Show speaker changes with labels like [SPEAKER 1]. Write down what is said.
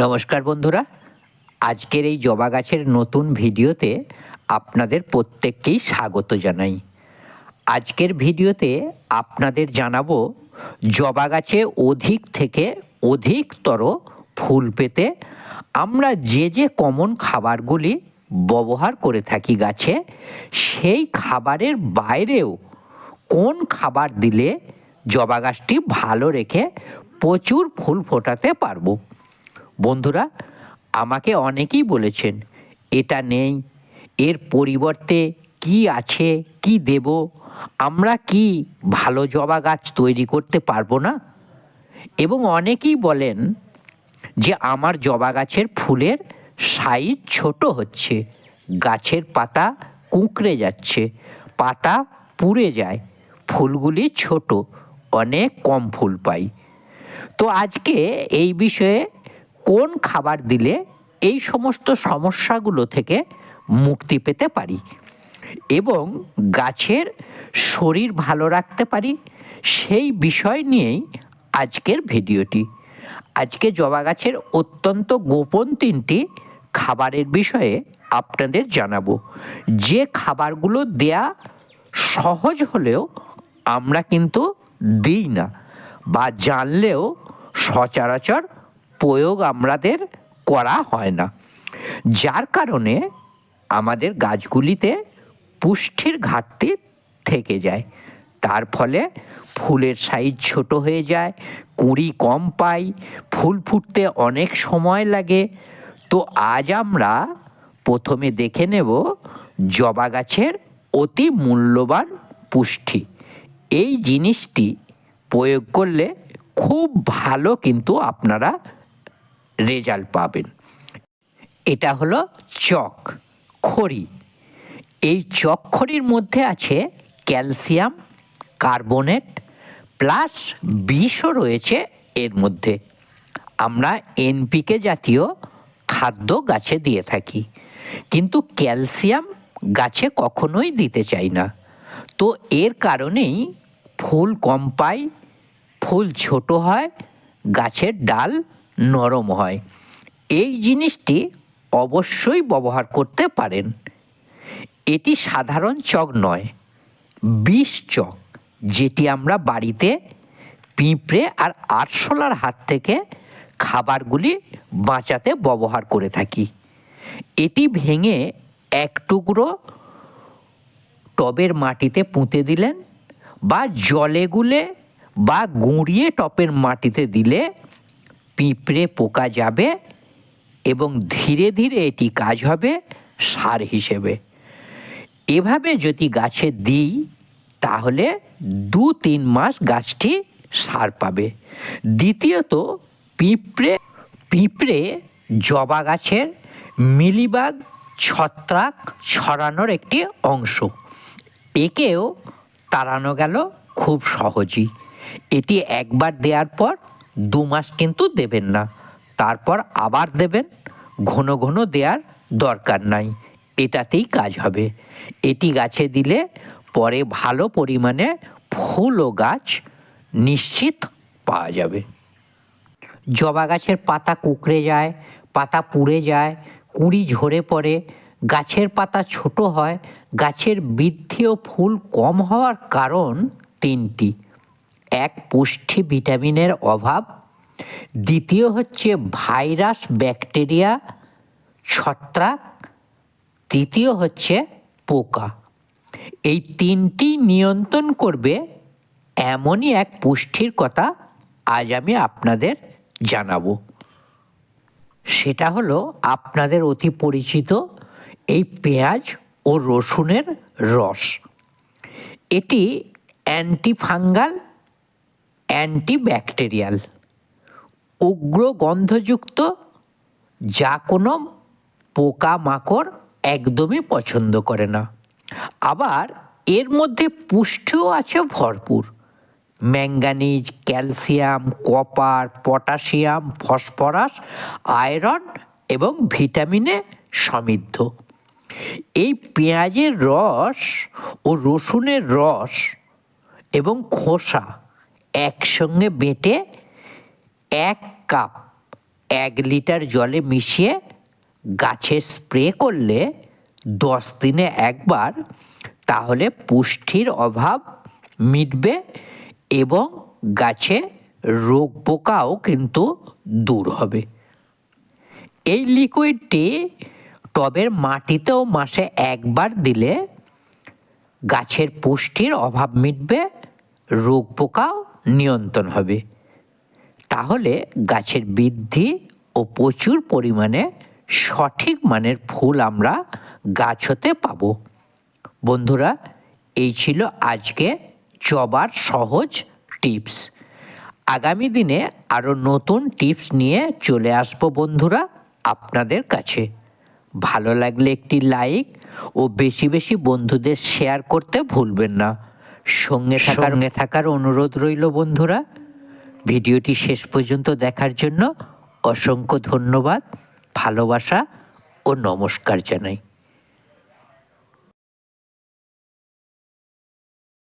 [SPEAKER 1] নমস্কার বন্ধুরা, আজকের এই জবা গাছের নতুন ভিডিওতে আপনাদের প্রত্যেককেই স্বাগত জানাই। আজকের ভিডিওতে আপনাদের জানাব জবা গাছে অধিক থেকে অধিকতর ফুল পেতে আমরা যে যে কমন খাবারগুলি ব্যবহার করে থাকি গাছে, সেই খাবারের বাইরেও কোন খাবার দিলে জবা গাছটি ভালো রেখে প্রচুর ফুল ফোটাতে পারব? বন্ধুরা, আমাকে অনেকেই বলেছেন, এটা নেই, এর পরিবর্তে কি আছে, কি দেব? আমরা কি ভালো জবা গাছ তৈরি করতে পারব না? এবং অনেকেই বলেন যে, আমার জবা গাছের ফুলের সাইজ ছোট হচ্ছে, গাছের পাতা কুঁকড়ে যাচ্ছে, পাতা পুড়ে যায়, ফুলগুলি ছোট, অনেক কম ফুল পাই। তো আজকে এই বিষয়ে কোন খাবার দিলে এই সমস্ত সমস্যাগুলো থেকে মুক্তি পেতে পারি? এবং গাছের শরীর ভালো রাখতে পারি? সেই বিষয় নিয়েই আজকের ভিডিওটি। আজকে জবা গাছের অত্যন্ত গোপন তিনটি খাবারের বিষয়ে আপনাদের জানাব। যে খাবারগুলো দেয়া সহজ হলেও আমরা কিন্তু দিই না বা জানলেও সচরাচর প্রয়োগ আমাদের করা হয় না। যার কারণে আমাদের গাছগুলিতে পুষ্টির ঘাটতি থেকে যায়। তার ফলে ফুলের সাইজ ছোট হয়ে যায়, কুঁড়ি কম পাই, ফুল ফুটতে অনেক সময় লাগে। তো আজ আমরা প্রথমে দেখে নেব জবা গাছের অতি মূল্যবান পুষ্টি। এই জিনিসটি প্রয়োগ করলে খুব ভালো কিন্তু আপনারা রেজাল্ট পাবেন। এটা হলো চক, খড়ি। এই চক খড়ির মধ্যে আছে ক্যালসিয়াম, কার্বনেট, প্লাস বিষও রয়েছে এর মধ্যে। আমরা এনপিকে জাতীয় খাদ্য গাছে দিয়ে থাকি। কিন্তু ক্যালসিয়াম গাছে কখনোই দিতে চাই না। তো এর কারণেই ফুল কম পাই, ফুল ছোট হয়, গাছের ডাল নরম হয়। এই জিনিসটি অবশ্যই ব্যবহার করতে পারেন। এটি সাধারণ চক নয়, বিষ চক, যেটি আমরা বাড়িতে পিঁপড়ে আর আরশোলার হাত থেকে খাবারগুলি বাঁচাতে ব্যবহার করে থাকি। এটি ভেঙে এক টুকরো টবের মাটিতে পুঁতে দিলেন বা জলে গুলে বা গুঁড়িয়ে টপের মাটিতে দিলে পিঁপড়ে পোকা যাবে এবং ধীরে ধীরে এটি কাজ হবে সার হিসেবে। এভাবে যদি গাছে দিই, তাহলে দু তিন মাস গাছটি সার পাবে। দ্বিতীয়ত, পিঁপড়ে পিঁপড়ে জবা গাছের মিলিবাগ ছত্রাক ছড়ানোর একটি অংশ। একেও তাড়ানো গেল খুব সহজই। এটি একবার দেওয়ার পর দু মাস কিন্তু দেবেন না। তারপর আবার দেবেন, ঘন ঘন দেওয়ার দরকার নাই, এটাতেই কাজ হবে। এটি গাছে দিলে পরে ভালো পরিমাণে ফুল ও গাছ নিশ্চিত পাওয়া যাবে। জবা গাছের পাতা কুকড়ে যায়, পাতা পুড়ে যায়, কুঁড়ি ঝরে পড়ে, গাছের পাতা ছোট হয়, গাছের বৃদ্ধি ও ফুল কম হওয়ার কারণ তিনটি। এক পুষ্টি ভিটামিনের অভাব। দ্বিতীয় হচ্ছে ভাইরাস, ব্যাকটেরিয়া, ছত্রাক। তৃতীয় হচ্ছে পোকা। এই তিনটি নিয়ন্ত্রণ করবে এমনই এক পুষ্টির কথা আজ আমি আপনাদের জানাব। সেটা হলো আপনাদের অতি পরিচিত এই পেঁয়াজ ও রসুনের রস। এটি অ্যান্টিফাঙ্গাল অ্যান্টিব্যাকটেরিয়াল। উগ্র গন্ধযুক্ত যা কোনো পোকামাকড় একদমই পছন্দ করে না। আবার এর মধ্যে পুষ্টিও আছে ভরপুর। Manganese, calcium, copper, potassium, phosphorus, iron এবং ভিটামিনে সমৃদ্ধ। এই পেঁয়াজের রস ও রসুনের রস এবং খোসা একসঙ্গে বেটে এক কাপ এক লিটার জলে মিশিয়ে গাছে স্প্রে করলে দশ দিনে একবার তাহলে পুষ্টির অভাব মিটবে এবং গাছে রোগ পোকাও কিন্তু দূর হবে। এই লিকুইডটি টবের মাটিতেও মাসে একবার দিলে গাছের পুষ্টির অভাব মিটবে, রোগ পোকাও নিয়ন্ত্রণ হবে। তাহলে গাছের বৃদ্ধি ও প্রচুর পরিমাণে সঠিক মানের ফুল আমরা গাছ হতে পাবো। বন্ধুরা, এই ছিল আজকে জবার সহজ টিপস। আগামী দিনে আরও নতুন টিপস নিয়ে চলে আসব বন্ধুরা আপনাদের কাছে। ভালো লাগলে একটি লাইক ও বেশি বেশি বন্ধুদের শেয়ার করতে ভুলবেন না। সঙ্গে সঙ্গে থাকার অনুরোধ রইল বন্ধুরা। ভিডিওটি শেষ পর্যন্ত দেখার জন্য অসংখ্য ধন্যবাদ, ভালোবাসা ও নমস্কার জানাই।